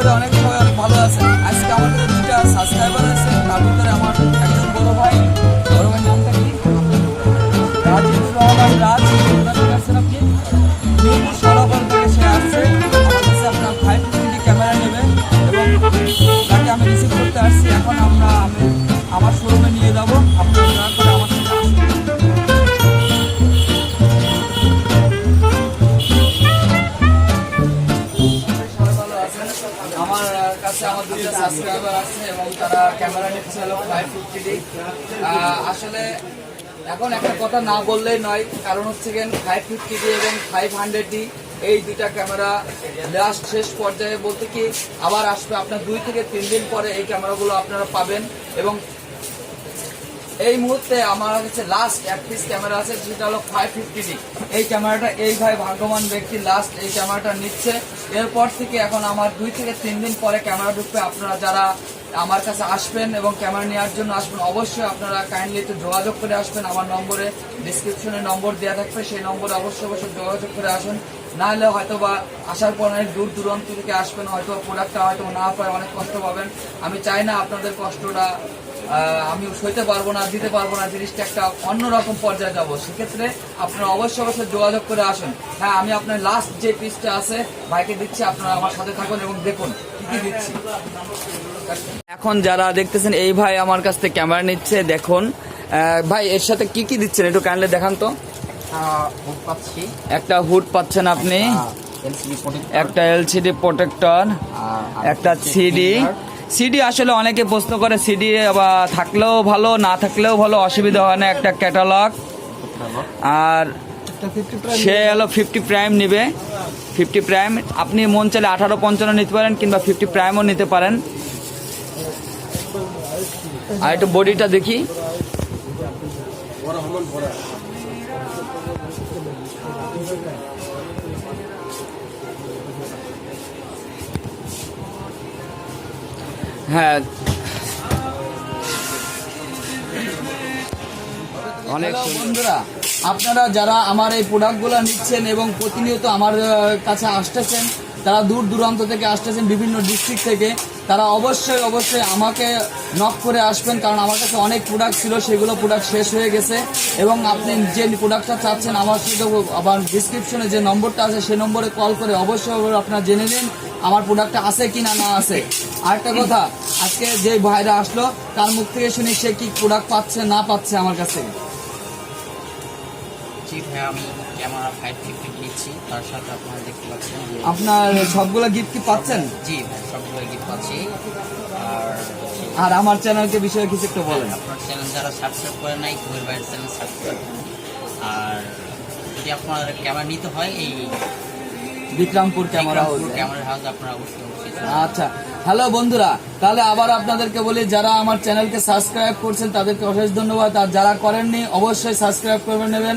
আশা অনেক সবাই অনেক ভালো আছেন। আজকে কাছে দুটা সাবস্ক্রাইবার আমার কাছে আমার দুটো সাবস্ক্রাইবার আছে এবং তারা ক্যামেরা নিচ্ছে হলো ফাইভ ফিফটি ডি আসলে এখন একটা কথা না বললেই নয়, কারণ হচ্ছে গেন ফাইভ ফিফটি ডি এবং ফাইভ হান্ড্রেড ডি এই দুইটা ক্যামেরা লাস্ট শেষ পর্যায়ে বলতে কি, আবার আসবে আপনার দুই থেকে তিন দিন পরে এই ক্যামেরাগুলো আপনারা পাবেন এবং এই মুহূর্তে আমার কাছে লাস্ট এক পিস ক্যামেরা আছে, যেটা হলো ফাইভ ফিফটি ডি এই ক্যামেরাটা এই ভাই ভাগ্যবান ব্যক্তি লাস্ট এই ক্যামেরাটা নিচ্ছে। এরপর থেকে এখন আমার দুই থেকে তিন দিন পরে ক্যামেরা ঢুকবে। আপনারা যারা আমার কাছে আসবেন এবং ক্যামেরা নেওয়ার জন্য আসবেন, অবশ্যই আপনারা কাইন্ডলি একটু যোগাযোগ করে আসবেন। আমার নম্বরে ডিসক্রিপশনে নম্বর দেওয়া থাকবে, সেই নম্বরে অবশ্যই অবশ্যই যোগাযোগ করে আসুন। না হলে হয়তো বা আসার পর অনেক দূর দূরান্ত থেকে আসবেন হয়তো প্রোডাক্টটা হয়তো না পায়, অনেক কষ্ট পাবেন। আমি চাই না আপনাদের কষ্টটা আমি সইতে পারব না দিতে পারব না জিনিসটা একটা অন্যরকম পর্যায়ে যাব। সেক্ষেত্রে আপনারা অবশ্যই অবশ্যই যোগাযোগ করে আসুন। হ্যাঁ আমি আপনার লাস্ট যে পিসটা আছে ভাইকে দিচ্ছি আপনারা আমার সাথে থাকুন এবং দেখুন কি কি দিচ্ছি। এখন যারা দেখতেছেন এই ভাই আমার কাছ থেকে ক্যামেরা নিচ্ছে দেখুন। ভাই এর সাথে কি কি দিচ্ছেন একটু কাইন্ডলি দেখান তো। একটা হুড পাচ্ছেন আপনি। একটা এলসিডি প্রোটেক্টর একটা সিডি সিডি আসলে অনেকে প্রশ্ন করে সিডি থাকলেও ভালো, না থাকলেও ভালো, অসুবিধা হয় না একটা ক্যাটালগ আর সে হলো ফিফটি প্রাইম নেবে। ফিফটি প্রাইম আপনি মন চাইলে আঠারো পঞ্চান্ন নিতে পারেন কিংবা ফিফটি প্রাইমও নিতে পারেন। আর একটু বডিটা দেখি। হ্যাঁ। অনেক বন্ধুরা আপনারা যারা আমার এই প্রোডাক্টগুলো নিচ্ছেন এবং প্রতিনিয়ত আমার কাছে আসতেছেন তারা দূর দূরান্ত থেকে আসতেছেন বিভিন্ন ডিস্ট্রিক্ট থেকে তারা অবশ্যই অবশ্যই আমাকে নক করে আসবেন, কারণ আমার কাছে অনেক প্রোডাক্ট ছিল, সেগুলো প্রোডাক্ট শেষ হয়ে গেছে। এবং আপনি যে প্রোডাক্টটা চাচ্ছেন, আমার সাথে আবার ডিসক্রিপশনে যে নম্বরটা আছে সেই নম্বরে কল করে অবশ্যই আপনারা জেনে নিন আমার প্রোডাক্টটা আছে কি না না আছে। আরেকটা কথা, আজকে যে ভাইরা আসলো, তার মুখ থেকে শুনি সে কি প্রোডাক্ট পাচ্ছে, না পাচ্ছে আমার কাছে? জি ভাই আমি ক্যামেরা ফাইভ ফিফটি নিচ্ছি তার সাথে আপনারা দেখতে পাচ্ছেন আপনার সবগুলো গিফট কি পাচ্ছেন? জি ভাই সবগুলো গিফট পাচ্ছি। আর আর আমার চ্যানেলকে বিষয়ে কিছু একটু বলেন। আপনার চ্যানেল যারা সাবস্ক্রাইব করে নাই কুমির ভাইয়ের চ্যানেল সাবস্ক্রাইব আর যদি আপনার ক্যামেরা নিতে হয় এই Bikrampur camera house camera house আপনারা অবশ্যই অবশ্যই আচ্ছা হ্যালো বন্ধুরা তাহলে আবার আপনাদেরকে বলি যারা আমার চ্যানেলকে সাবস্ক্রাইব করছেন তাদেরকে অশেষ ধন্যবাদ। আর যারা করেননি অবশ্যই সাবস্ক্রাইব করে নেবেন।